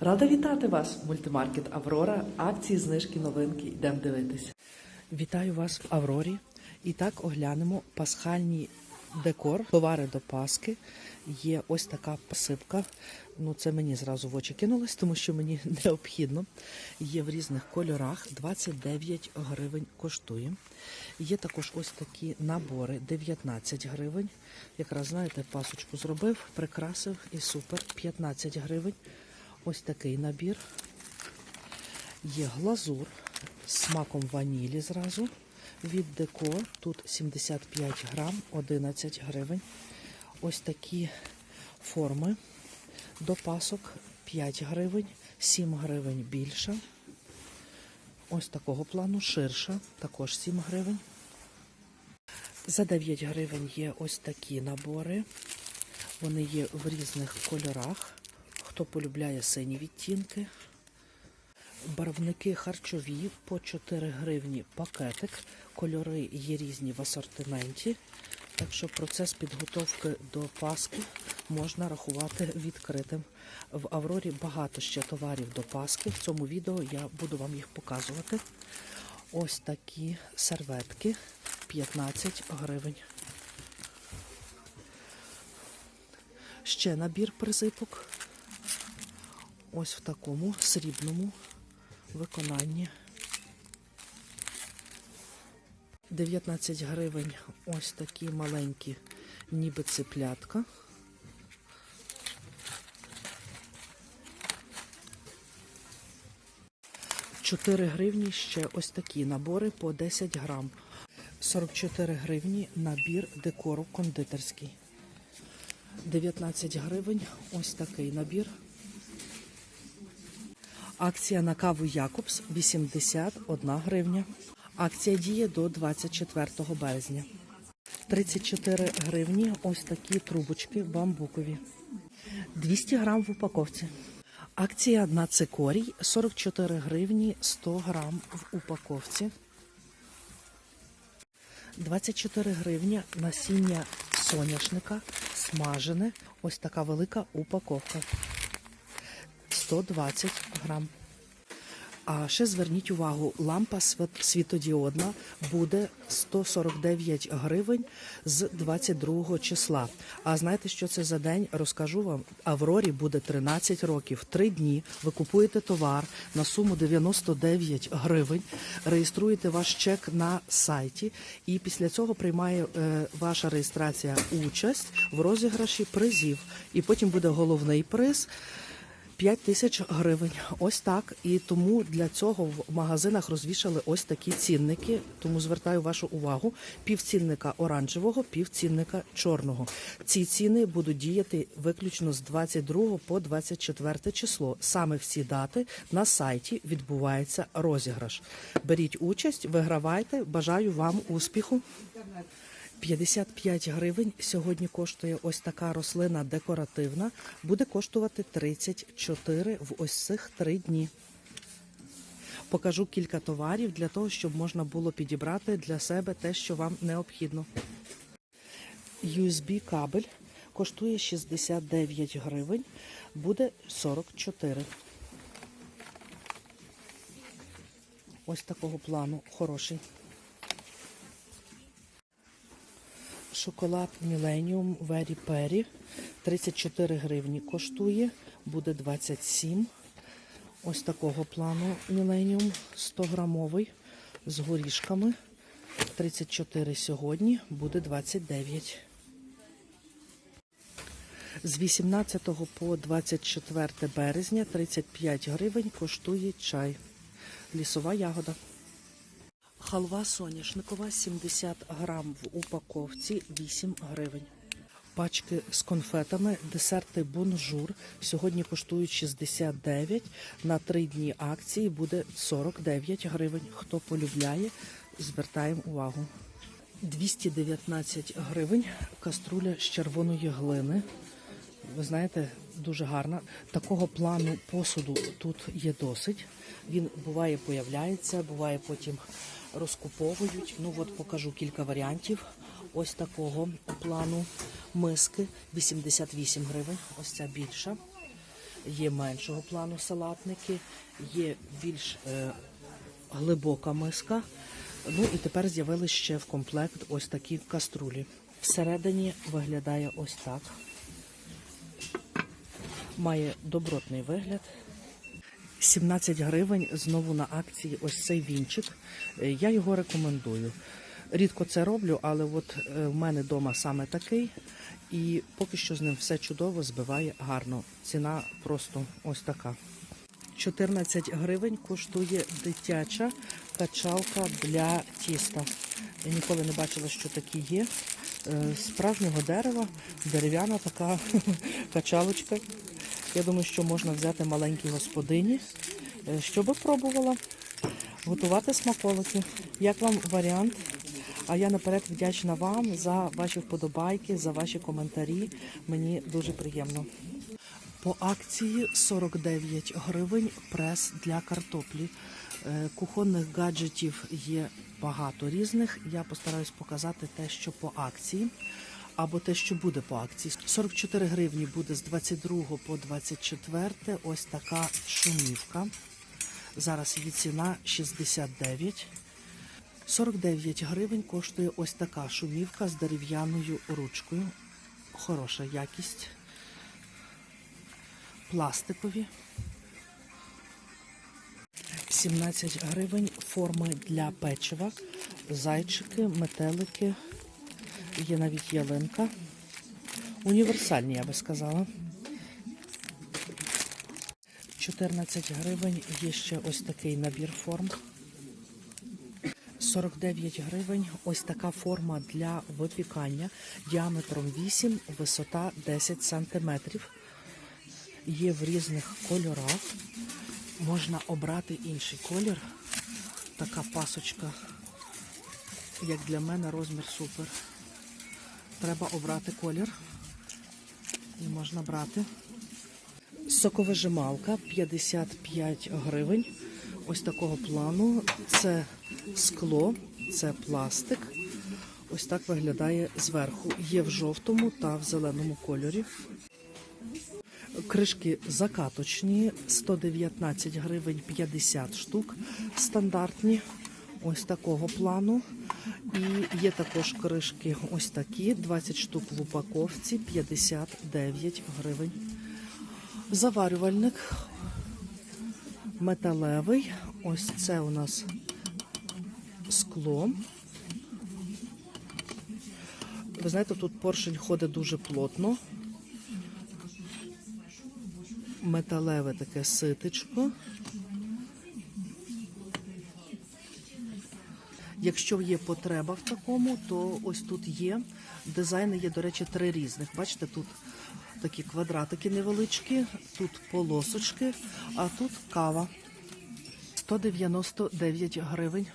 Рада вітати вас, мультимаркет Аврора. Акції, знижки, новинки. Йдемо дивитися. Вітаю вас в Аврорі. І так оглянемо пасхальний декор, товари до Паски. Є ось така посипка. Ну, це мені зразу в очі кинулось, тому що мені необхідно. Є в різних кольорах. 29 гривень коштує. Є також ось такі набори 19 гривень. Якраз знаєте, пасочку зробив, прикрасив і супер. 15 гривень. Ось такий набір. Є глазур з смаком ванілі зразу. Від деко. Тут 75 грам, 11 гривень. Ось такі форми до пасок 5 гривень, 7 гривень більша. Ось такого плану ширша, також 7 гривень. За 9 гривень є ось такі набори. Вони є в різних кольорах. Хто полюбляє сині відтінки. Барвники харчові по 4 гривні пакетик. Кольори є різні в асортименті. Так що процес підготовки до Пасхи можна рахувати відкритим. В Аврорі багато ще товарів до Пасхи. В цьому відео я буду вам їх показувати. Ось такі серветки 15 гривень. Ще набір присипок. Ось в такому срібному виконанні. 19 гривень ось такі маленькі, ніби циплятка. Чотири гривні ще ось такі набори по 10 грам. 44 гривні набір декору кондитерський. 19 гривень ось такий набір. Акція на каву Якобс 81 гривня. Акція діє до 24 березня. 34 гривні ось такі трубочки бамбукові. 200 грам в упаковці. Акція на цикорій 44 гривні 100 грам в упаковці. 24 гривні насіння соняшника смажене. Ось така велика упаковка. 120 грам. А ще зверніть увагу, лампа світ- світодіодна буде 149 гривень з 22 числа. А знаєте, що це за день? Розкажу вам. Аврорі буде 13 років, 3 дні. Ви купуєте товар на суму 99 гривень, реєструєте ваш чек на сайті, і після цього приймає е, ваша реєстрація участь в розіграші призів. І потім буде головний приз. 5 тисяч гривень. Ось так. І тому для цього в магазинах розвішали ось такі цінники. Тому звертаю вашу увагу: півцінника оранжевого, півцінника чорного. Ці ціни будуть діяти виключно з 22 по 24 число. Саме в ці дати на сайті відбувається розіграш. Беріть участь, вигравайте. Бажаю вам успіху. 55 гривень сьогодні коштує ось така рослина декоративна. Буде коштувати 34 в ось цих три дні. Покажу кілька товарів для того, щоб можна було підібрати для себе те, що вам необхідно. USB кабель коштує 69 гривень, буде 44. Ось такого плану хороший. Шоколад Millennium Very Perry 34 гривні коштує, буде 27. Ось такого плану Millennium 100 грамовий з горішками. 34 сьогодні, буде 29. З 18 по 24 березня 35 гривень коштує чай. Лісова ягода. Халва соняшникова 70 грам в упаковці 8 гривень. Пачки з конфетами, десерти бонжур сьогодні коштують 69, на 3 дні акції буде 49 гривень. Хто полюбляє, звертаємо увагу. 219 гривень каструля з червоної глини. Ви знаєте, дуже гарна. Такого плану посуду тут є досить. Він буває появляється, буває потім розкуповують. Ну от покажу кілька варіантів. Ось такого плану миски 88 гривень. Ось ця більша. є меншого плану салатники, є більш е, глибока миска. Ну і тепер з'явились ще в комплект ось такі каструлі. Всередині виглядає ось так. Має добротний вигляд. 17 гривень знову на акції ось цей вінчик. Е, Я його рекомендую. Рідко це роблю, але от е, в мене вдома саме такий. І поки що з ним все чудово, збиває гарно. Ціна просто ось така. 14 гривень коштує дитяча качалка для тіста. Я ніколи не бачила, що такі є. Е, справжнього дерева, дерев'яна така качалочка. Я думаю, що можна взяти маленькій господині, е, щоб пробувала готувати смаколики. Як вам варіант? А я наперед вдячна вам за ваші вподобайки, за ваші коментарі. Мені дуже приємно. По акції 49 гривень прес для картоплі. Е, Кухонних гаджетів є багато різних. Я постараюсь показати те, що по акції, або те, що буде по акції. 44 гривні буде з 22 по 24. Ось така шумівка. Зараз її ціна 69. 49 гривень коштує ось така шумівка з дерев'яною ручкою. Хороша якість пластикові. 17 гривень форми для печива, зайчики, метелики, є навіть ялинка. Універсальні, я би сказала. 14 гривень є ще ось такий набір форм. 49 гривень ось така форма для випікання діаметром 8, висота 10 сантиметрів є в різних кольорах. Можна обрати інший колір. Така пасочка, як для мене, розмір супер. Треба обрати колір. І можна брати. Соковижималка 55 гривень. Ось такого плану. Це скло, це пластик. Ось так виглядає зверху. Є в жовтому та в зеленому кольорі. Кришки закаточні, 119 гривень 50 штук, стандартні, ось такого плану. І є також кришки ось такі, 20 штук в упаковці, 59 гривень. Заварювальник металевий. Ось це у нас скло. Ви знаєте, тут поршень ходить дуже плотно. металеве таке ситечко. Якщо є потреба в такому, то ось тут є. Дизайни є, до речі, три різних. Бачите, тут такі квадратики невеличкі, тут полосочки, а тут кава. 199 гривень.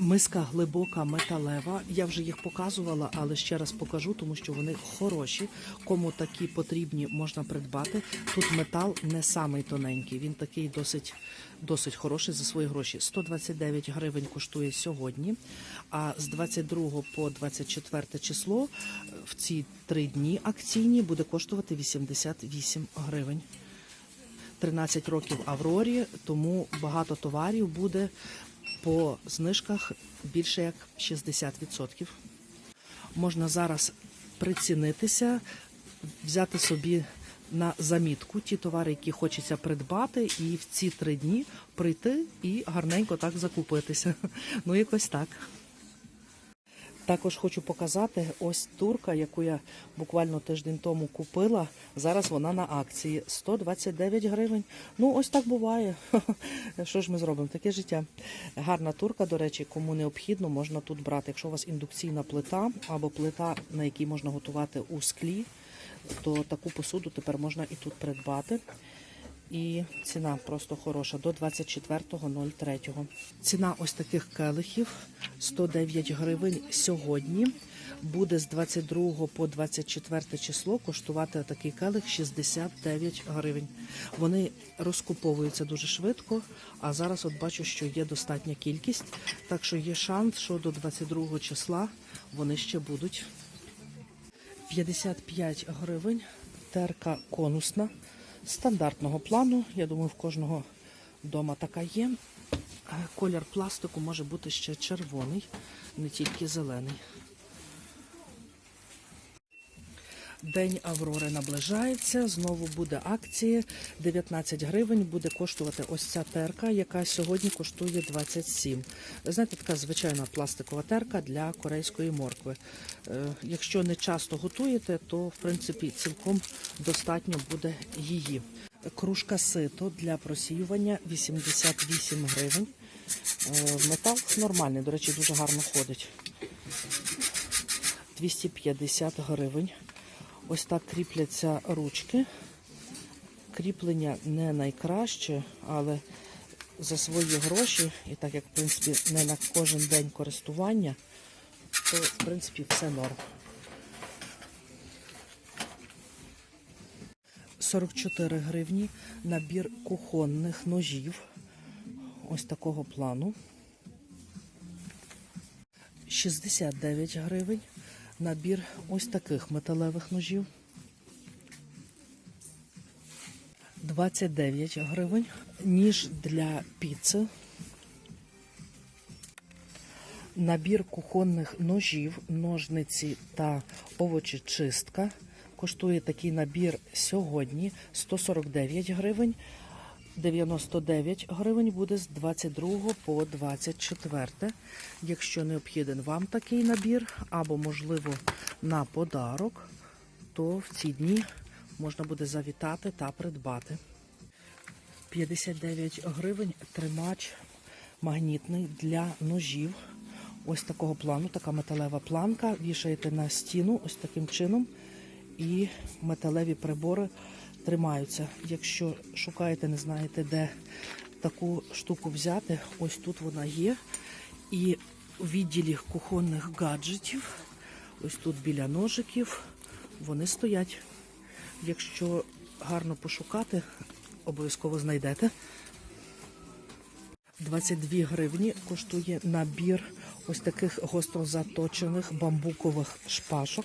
Миска глибока металева. Я вже їх показувала, але ще раз покажу, тому що вони хороші. Кому такі потрібні, можна придбати. Тут метал не самий тоненький, він такий досить, досить хороший за свої гроші. 129 гривень коштує сьогодні. А з 22 по 24 число в ці три дні акційні буде коштувати 88 гривень. 13 років Аврорі, тому багато товарів буде по знижках більше як 60%. Можна зараз прицінитися, взяти собі на замітку ті товари, які хочеться придбати, і в ці три дні прийти і гарненько так закупитися. Ну, якось так. Також хочу показати ось турка, яку я буквально тиждень тому купила. Зараз вона на акції 129 гривень. Ну, ось так буває. Що ж ми зробимо? Таке життя. Гарна турка, до речі, кому необхідно, можна тут брати. Якщо у вас індукційна плита або плита, на якій можна готувати у склі, то таку посуду тепер можна і тут придбати. І ціна просто хороша до 24.03. Ціна ось таких келихів 109 гривень сьогодні. Буде з 22 по 24 число коштувати такий келих 69 гривень. Вони розкуповуються дуже швидко, а зараз от бачу, що є достатня кількість. Так що є шанс, що до 22 числа вони ще будуть. 55 гривень. Терка конусна стандартного плану. Я думаю, в кожного вдома така є. Е, Колір пластику може бути ще червоний, не тільки зелений. День Аврори наближається. Знову буде акція. 19 гривень буде коштувати ось ця терка, яка сьогодні коштує 27. Знаєте, така звичайна пластикова терка для корейської моркви. Е, Якщо не часто готуєте, то в принципі цілком достатньо буде її. Кружка сито для просіювання 88 гривень. Е, Метал нормальний, до речі, дуже гарно ходить. 250 гривень. Ось так кріпляться ручки. Кріплення не найкраще, але за свої гроші, і так як в принципі не на кожен день користування, то в принципі все норм. 44 гривні набір кухонних ножів. Ось такого плану. 69 гривень. Набір ось таких металевих ножів. 29 гривень. Ніж для піци. Набір кухонних ножів, ножниці та овочечистка. Коштує такий набір сьогодні 149 гривень. 99 гривень буде з 22 по 24. Якщо необхіден вам такий набір, або, можливо, на подарок, то в ці дні можна буде завітати та придбати. 59 гривень тримач магнітний для ножів. Ось такого плану, така металева планка. Вішаєте на стіну ось таким чином. І металеві прибори тримаються. Якщо шукаєте, не знаєте, де таку штуку взяти, ось тут вона є. І у відділі кухонних гаджетів, ось тут біля ножиків, вони стоять. Якщо гарно пошукати, обов'язково знайдете. 22 гривні коштує набір ось таких гостро заточених бамбукових шпажок.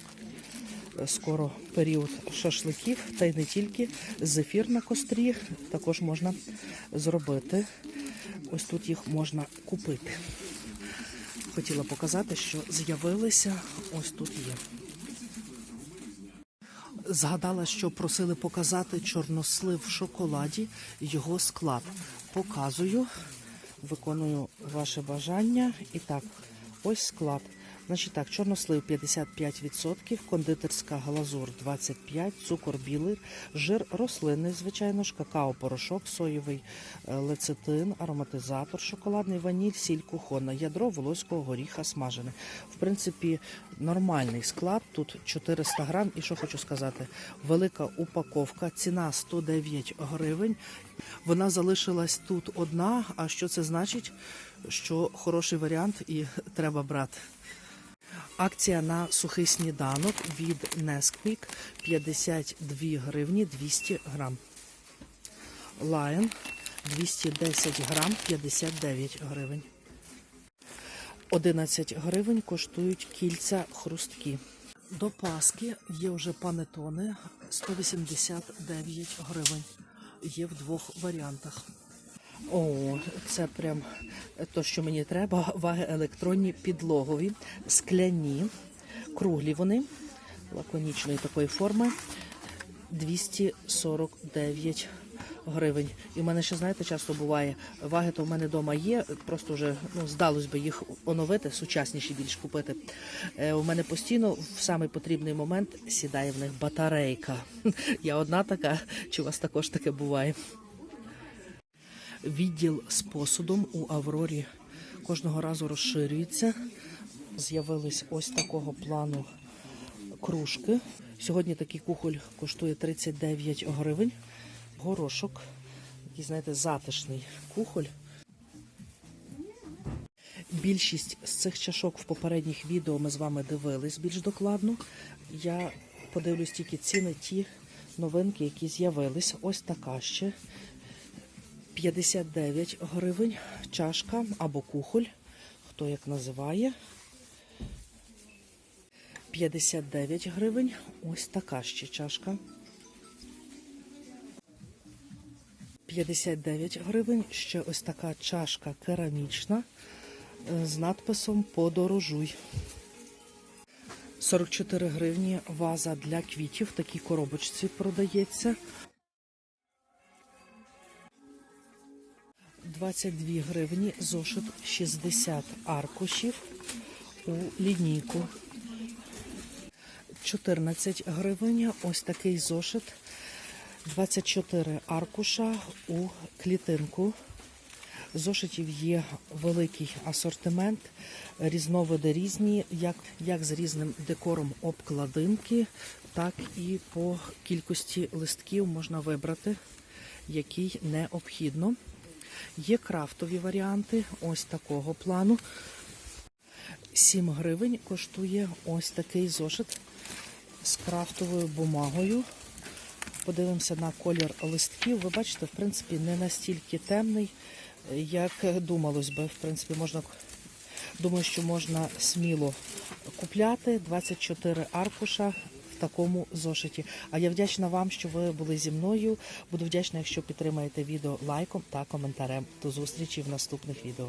Скоро період шашликів, та й не тільки. Зефір на кострі також можна зробити. Ось тут їх можна купити. Хотіла показати, що з'явилися ось тут є. Згадала, що просили показати чорнослив в шоколаді, його склад. Показую, виконую ваше бажання. І так, ось склад. Значить так, чорнослив 55%, кондитерська глазур 25%, цукор білий, жир рослинний, звичайно ж, какао-порошок, соєвий е, лецитин, ароматизатор, шоколадний ваніль, сіль кухонна, ядро волоського горіха смажене. В принципі, нормальний склад. Тут 400 грам. І що хочу сказати, велика упаковка, ціна 109 гривень. Вона залишилась тут одна. А що це значить? Що хороший варіант і треба брати. Акція на сухий сніданок від Nesquik 52 гривні 200 грам. Lion 210 грам 59 гривень. 11 гривень коштують кільця хрусткі. До Паски є вже панетони 189 гривень. Є в двох варіантах. О, це прям то, що мені треба. Ваги електронні підлогові, скляні, круглі вони, лаконічної такої форми. 249 гривень. І в мене ще, знаєте, часто буває, ваги то в мене вдома є, просто вже ну, здалось би їх оновити, сучасніші більш купити. Е, у мене постійно в самий потрібний момент сідає в них батарейка. Я одна така, чи у вас також таке буває? Відділ з посудом у Аврорі кожного разу розширюється. З'явились ось такого плану кружки. Сьогодні такий кухоль коштує 39 гривень. Горошок, такий, знаєте, затишний кухоль. Більшість з цих чашок в попередніх відео ми з вами дивились більш докладно. Я подивлюсь тільки ціни, ті новинки, які з'явились. Ось така ще 59 гривень чашка або кухоль, хто як називає. 59 гривень. Ось така ще чашка. 59 гривень. Ще ось така чашка керамічна е, з надписом Подорожуй. 44 гривні ваза для квітів. Такій коробочці продається. 22 гривні зошит 60 аркушів у лінійку. 14 гривень. Ось такий зошит. 24 аркуша у клітинку. Зошитів є великий асортимент, різновиди різні, як, як з різним декором обкладинки, так і по кількості листків можна вибрати, який необхідно. Є крафтові варіанти ось такого плану. 7 гривень коштує ось такий зошит з крафтовою бумагою. Подивимося на колір листків. Ви бачите, в принципі, не настільки темний, як думалось би. В принципі, можна думаю, що можна сміло купляти 24 аркуша такому зошиті. А я вдячна вам, що ви були зі мною. Буду вдячна, якщо підтримаєте відео лайком та коментарем. До зустрічі в наступних відео.